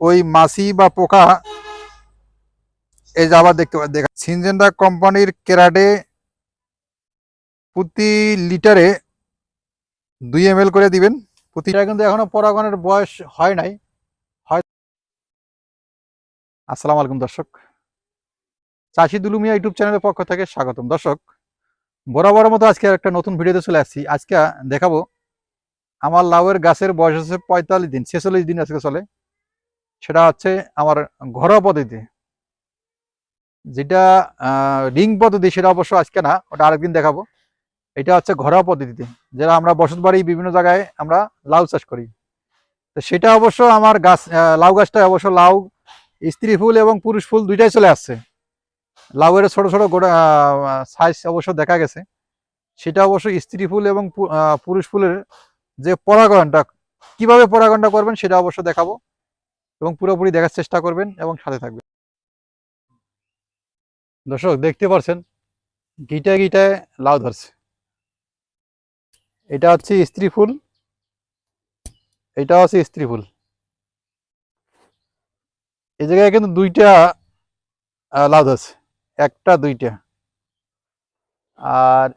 ওই মাছি বা পোকা, এই যে আবার দেখতে দেখা সিনজেন্ডা কোম্পানির কেরাডে প্রতি লিটারে দুই এম করে দিবেন। প্রতিটা কিন্তু এখনও পরাগনের বয়স হয় নাই। হয় আসসালামু আলাইকুম দর্শক। চাষি দুলুমিয়া ইউটিউব চ্যানেলের পক্ষ থেকে স্বাগতম। দর্শক বরাবর মতো আজকে একটা নতুন ভিডিওতে চলে আসছি। আজকে দেখাবো, আমার লাউয়ের গাছের বয়স হচ্ছে পঁয়তাল্লিশ দিন, ছেচল্লিশ দিন আজকে চলে। সেটা হচ্ছে আমার ঘরোয়া পদ্ধতি। যেটা রিং পদ্ধতি সেটা অবশ্য আজকে না, ওটা আরেকদিন দেখাবো। এটা হচ্ছে ঘরোয়া পদ্ধতিতে, যেটা আমরা বসত বাড়ি বিভিন্ন জায়গায় আমরা লাউ চাষ করি। তো সেটা অবশ্য আমার গাছ লাউ গাছটা অবশ্য লাউ, স্ত্রী ফুল এবং পুরুষ ফুল দুইটাই চলে আসছে। লাউয়ের ছোট ছোট গোড়া সাইজ অবশ্য দেখা গেছে। সেটা অবশ্য স্ত্রী ফুল এবং পুরুষ ফুলের যে পরাগণটা, কীভাবে পরাগণটা করবেন সেটা অবশ্য দেখাবো। এবং পুরোপুরি দেখার চেষ্টা করবেন এবং সাথে থাকবেন। দর্শক, দেখতে পারছেন গিটায় গিটায় লাউ ধরছে। এটা হচ্ছে স্ত্রী ফুল। এটা হচ্ছে স্ত্রী ফুল। এই জায়গায় কিন্তু দুইটা লাউ ধরছে। একটা, দুইটা। আর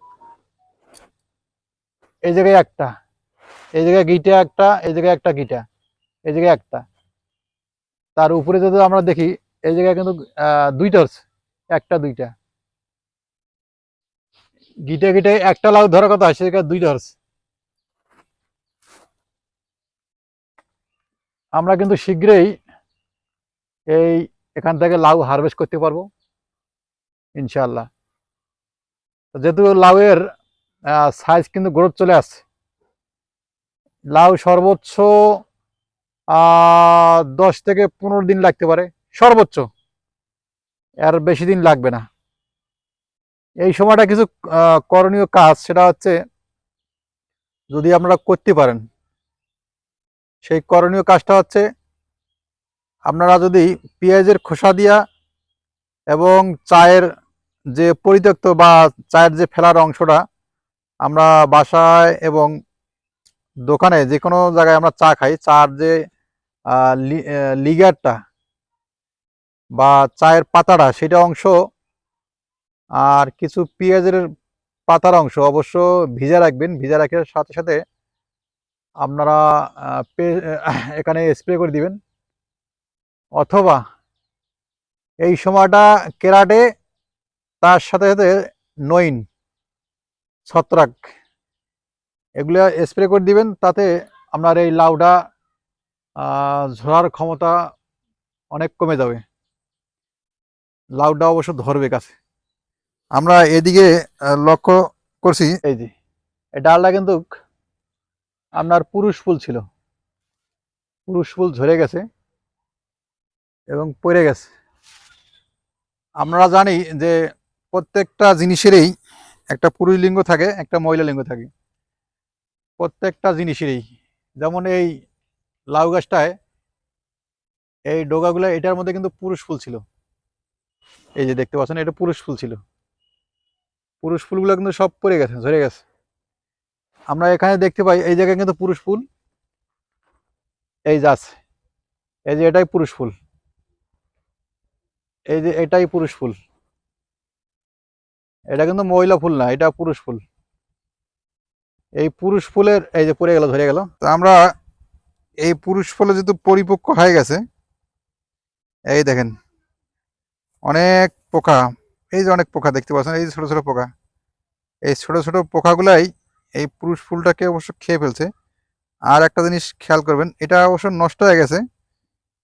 এই জায়গায় একটা। এই জায়গায় গিটা একটা, এই জায়গায় একটা গিটা। এই জায়গায় একটা। তার উপরে যদি আমরা দেখি, এই জায়গায় কিন্তু দুইটা হচ্ছে। একটা, দুইটা। গিটে গিটে একটা লাউ ধরার কথা সে জায়গায় দুইটা হচ্ছে। আমরা কিন্তু শীঘ্রই এই এখান থেকে লাউ হারভেস্ট করতে পারব ইনশাল্লাহ যেহেতু লাউয়ের সাইজ কিন্তু গ্রোথ চলে আসছে, লাউ সর্বোচ্চ দশ থেকে পনেরো দিন লাগতে পারে, সর্বোচ্চ। আর বেশি দিন লাগবে না। এই সময়টা কিছু করণীয় কাজ, সেটা হচ্ছে যদি আপনারা করতে পারেন, সেই করণীয় কাজটা হচ্ছে আপনারা যদি পেঁয়াজের খোসা দিয়া এবং চায়ের যে পরিত্যক্ত বা চায়ের যে ফেলার অংশটা আমরা বাসায় এবং দোকানে যে কোনো জায়গায় আমরা চা খাই, চার যে লিগারটা বা চায়ের পাতাটা, সেটা অংশ আর কিছু পেঁয়াজের পাতার অংশ অবশ্য ভিজা রাখবেন, ভিজা রাখার সাথে সাথে আপনারা এখানে স্প্রে করে দিবেন। অথবা এই সময়টা কেরাটে, তার সাথে সাথে নইন, ছত্রাক, এগুলো স্প্রে করে দিবেন, তাতে আপনার এই লাউটা ঝরার ক্ষমতা অনেক কমে যাবে। লাউটা অবশ্য ধরবে কাছে। আমরা এদিকে লক্ষ্য করছি। এই যে, এই ডালটা কিন্তু আপনার পুরুষ ফুল ছিল। পুরুষ ফুল ঝরে গেছে এবং পড়ে গেছে। আমরা জানি যে প্রত্যেকটা জিনিসেরই একটা পুরুষ লিঙ্গ থাকে, একটা মহিলা লিঙ্গ থাকে। প্রত্যেকটা জিনিসেরই। যেমন এই লাউ গাছটায় এই ডোগাগুলো, এটার মধ্যে কিন্তু পুরুষ ফুল ছিল। এই যে দেখতে পাচ্ছেন, এটা পুরুষ ফুল ছিল। পুরুষ ফুলগুলো কিন্তু সব পড়ে গেছে, ঝরে গেছে। আমরা এখানে দেখতে পাই, এই জায়গায় কিন্তু পুরুষ ফুল। এই যে আছে। এই যে এটাই পুরুষ ফুল। এই যে এটাই পুরুষ ফুল। এটা কিন্তু মহিলা ফুল না, এটা পুরুষ ফুল। এই পুরুষ ফুলের, এই যে পড়ে গেল, ধরে গেল। তো আমরা এই পুরুষ ফুলে যেহেতু পরিপক্ক হয়ে গেছে, এই দেখেন, অনেক পোকা, এই যে অনেক পোকা দেখতে পাচ্ছেন, এই যে ছোটো ছোটো পোকা, এই ছোটো ছোটো পোকাগুলাই এই পুরুষ ফুলটাকে অবশ্য খেয়ে ফেলছে। আর একটা জিনিস খেয়াল করবেন, এটা অবশ্য নষ্ট হয়ে গেছে,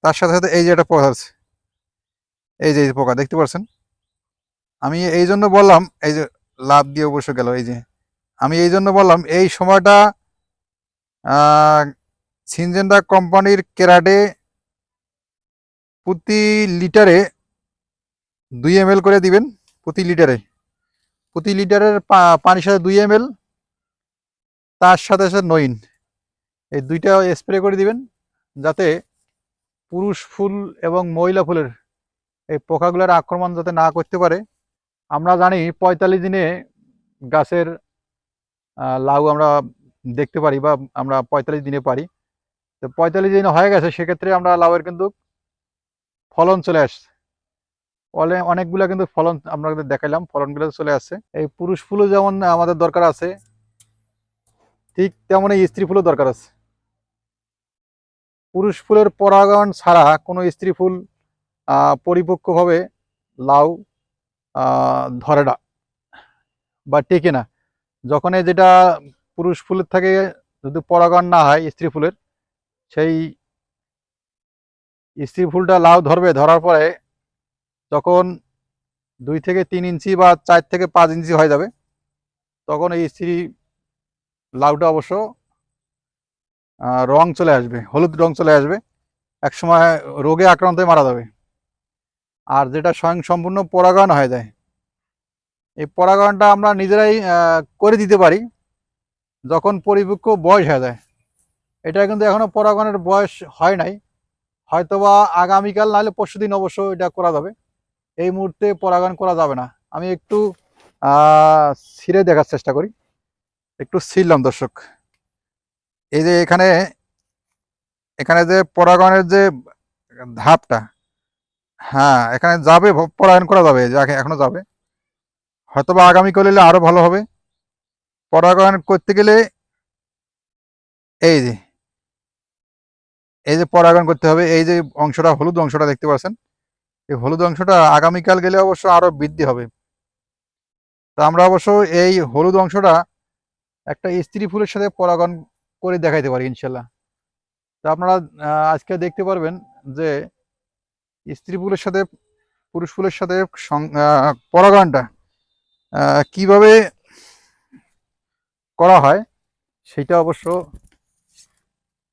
তার সাথে সাথে এই যে একটা পোকা আছে এই যে এই পোকা দেখতে পাচ্ছেন? আমি এই জন্য বললাম, এই যে লাভ দিয়ে অবশ্য গেল, এই যে, আমি এই জন্য বললাম, এই সময়টা সিনজেন্ডা কোম্পানির কেরাডে প্রতি লিটারে দুই এম করে দিবেন, প্রতি লিটারে। প্রতি লিটারের পানির সাথে দুই এম তার সাথে সাথে নইন। এই দুইটা স্প্রে করে দিবেন, যাতে পুরুষ ফুল এবং মহিলা ফুলের এই পোকাগুলোর আক্রমণ যাতে না করতে পারে। আমরা জানি পঁয়তাল্লিশ দিনে গাছের লাউ আমরা দেখতে পারি বা আমরা পঁয়তাল্লিশ দিনে পারি। তো পঁয়তাল্লিশ দিন হয়ে গেছে, সেক্ষেত্রে আমরা লাউয়ের কিন্তু ফলন চলে আসছে। অনেকগুলা কিন্তু ফলন আপনাদের দেখাইলাম, ফলনগুলো চলে আসছে। এই পুরুষ ফুলও যেমন আমাদের দরকার আছে, ঠিক তেমনই স্ত্রী ফুলও দরকার আছে। পুরুষ ফুলের পরাগায়ন ছাড়া কোনো স্ত্রী ফুল পরিপক্কভাবে লাউ ধরে না বা টেকে না। যখন যেটা পুরুষ ফুলের থেকে যদি পরাগায়ন না হয়, স্ত্রী ফুলের সেই স্ত্রী ফুলটা লাউ ধরবে, ধরার পরে যখন দুই থেকে তিন ইঞ্চি বা চার থেকে পাঁচ ইঞ্চি হয়ে যাবে, তখন এই স্ত্রী লাউটা অবশ্য রং চলে আসবে, হলুদ রং চলে আসবে। একসময় রোগে আক্রান্ত হয়ে মারা যাবে। আর যেটা স্বয়ং সম্পূর্ণ পরাগায়ন হয়ে যায়। এই পরাগায়নটা আমরা নিজেরাই করে দিতে পারি। যখন পরিপক্ক বয়স হয়ে যায়। এটা কিন্তু এখনও পরাগণের বয়স হয় নাই। হয়তোবা আগামীকাল, নাহলে পরশু দিন অবশ্য এটা করা যাবে। এই মুহূর্তে পরাগায়ন করা যাবে না। আমি একটু ছিঁড়ে দেখার চেষ্টা করি। একটু ছিললাম দর্শক। এই যে এখানে এখানে যে পরাগায়নের যে ধাপটা হ্যাঁ এখানে যাবে পরাগায়ন করা যাবে এখনও যাবে। হয়তোবা আগামীকাল এলে আরও ভালো হবে। পরাগায়ন করতে গেলে, এই যে এই যে পরাগায়ন করতে হবে এই যে অংশটা হলুদ অংশটা দেখতে পাচ্ছেন? এই হলুদ অংশটা আগামীকাল গেলে অবশ্য আরও বৃদ্ধি হবে। তা আমরা অবশ্য এই হলুদ অংশটা একটা স্ত্রী ফুলের সাথে পরাগায়ন করে দেখাইতে পারি ইনশাল্লাহ তা আপনারা আজকে দেখতে পারবেন যে স্ত্রী ফুলের সাথে পুরুষ ফুলের সাথে আহ, কীভাবে করা হয় সেটা অবশ্য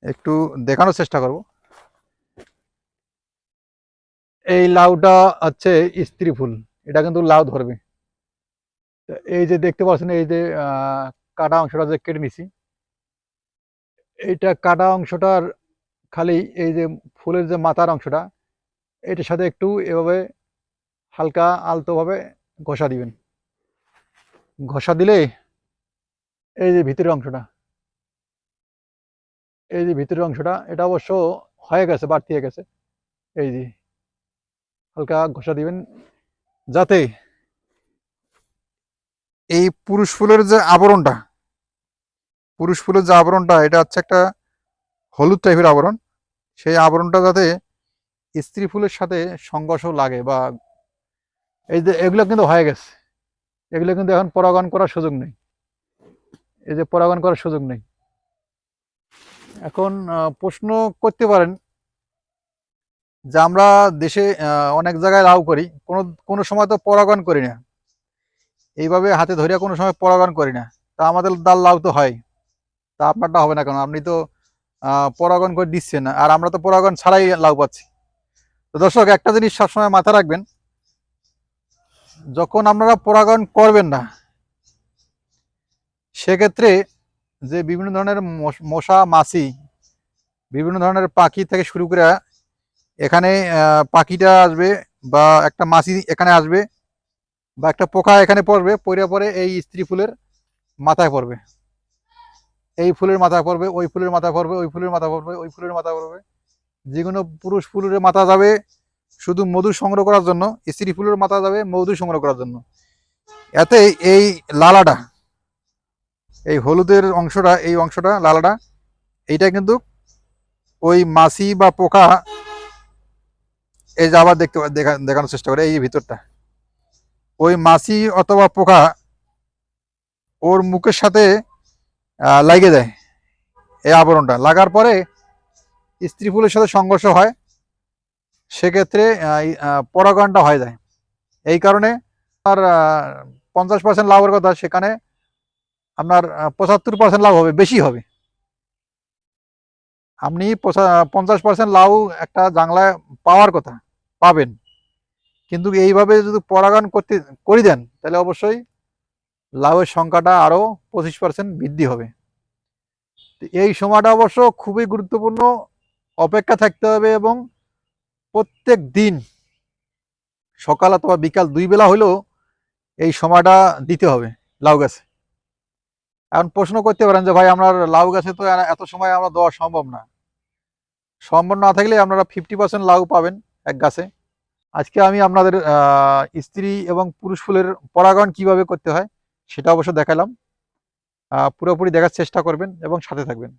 একটু দেখানোর চেষ্টা করব। এই লাউটা হচ্ছে স্ত্রী ফুল, এটা কিন্তু লাউ ধরবে। এই যে দেখতে পাচ্ছেন, এই যে কাটা অংশটা যে কেটে নিছি, এইটা কাটা অংশটার খালি এই যে ফুলের যে মাথার অংশটা, এটার সাথে একটু এভাবে হালকা আলতোভাবে ঘষা দিবেন। ঘষা দিলে এই যে ভিতরের অংশটা এই যে ভিতরের অংশটা, এটা অবশ্য হয়ে গেছে, বাড়তি হয়ে গেছে। এই যে হালকা ঘষা দিবেন, যাতে এই পুরুষ ফুলের যে আবরণটা, পুরুষ ফুলের যে আবরণটা, এটা হচ্ছে একটা হলুদ টাইপের আবরণ। সেই আবরণটা যাতে স্ত্রী ফুলের সাথে সংঘর্ষ লাগে বা এই যে এগুলো কিন্তু হয়ে গেছে। এগুলো কিন্তু এখন পরাগায়ন করার সুযোগ নেই। এই যে পরাগায়ন করার সুযোগ নেই। এখন প্রশ্ন করতে পারেন যে আমরা দেশে অনেক জায়গায় লাউ করি, কোনো কোনো সময় তো পরাগায়ন করি না। এইভাবে হাতে ধরিয়া কোনো সময় পরাগায়ন করি না। তা আমাদের ডাল লাউ তো হয়। তা আপনারটা হবে না কেন? আপনি তো পরাগায়ন করে দিচ্ছেন না। আর আমরা তো পরাগায়ন ছাড়াই লাউ পাচ্ছি। তো দর্শক, একটা জিনিস সবসময় মাথা রাখবেন, যখন আপনারা পরাগায়ন করবেন না, সেক্ষেত্রে যে বিভিন্ন ধরনের মশ- মাছি, বিভিন্ন ধরনের পাখি থেকে শুরু করে এখানে পাখিটা আসবে বা একটা মাছি এখানে আসবে বা একটা পোকা এখানে পড়বে, পড়ে পরে এই স্ত্রী ফুলের মাথায় পড়বে। এই ফুলের মাথায় পড়বে, ওই ফুলের মাথায় পড়বে, ওই ফুলের মাথা পড়বে, ওই ফুলের মাথা পড়বে। যে কোনো পুরুষ ফুলের মাথা যাবে শুধু মধু সংগ্রহ করার জন্য, স্ত্রী ফুলের মাথা যাবে মধু সংগ্রহ করার জন্য। এতে এই লালাটা এই হলুদের অংশটা, এই অংশটা, লালাটা, এইটা কিন্তু ওই মাছি বা পোকা এই যে আবার দেখতে দেখা, দেখানোর চেষ্টা করে, এই ভিতরটা। ওই মাছি অথবা পোকা ওর মুখের সাথে লাগে যায় এই আবরণটা। লাগার পরে স্ত্রী ফুলের সাথে সংঘর্ষ হয়, সেক্ষেত্রে পরাগায়নটা হয়ে যায়। এই কারণে আর পঞ্চাশ পার্সেন্ট লাভের কথা, সেখানে আপনার পঁচাত্তর পার্সেন্ট লাভ হবে, বেশি হবে। আপনি পঞ্চাশ পার্সেন্ট লাউ একটা জাংলায় পাওয়ার কথা, পাবেন। কিন্তু এইভাবে যদি পরাগায়ন করতে, করে দেন, তাহলে অবশ্যই লাউয়ের সংখ্যাটা আরও পঁচিশ পার্সেন্ট বৃদ্ধি হবে। এই সময়টা অবশ্য খুবই গুরুত্বপূর্ণ, অপেক্ষা থাকতে হবে এবং প্রত্যেক দিন সকাল অথবা বিকাল দুই বেলা হলেও এই সময়টা দিতে হবে লাউ গাছে। এখন প্রশ্ন করতে পারেন যে ভাই, আমরা লাউ গাছে তো এত সময় আমরা দেওয়া সম্ভব না। সম্ভব না থাকলে আপনারা ফিফটি পার্সেন্ট লাউ পাবেন এক গাছে। আজকে আমি আপনাদের স্ত্রী এবং পুরুষ ফুলের পরাগায়ন কীভাবে করতে হয়, সেটা অবশ্য দেখালাম। পুরোপুরি দেখার চেষ্টা করবেন এবং সাথে থাকবেন।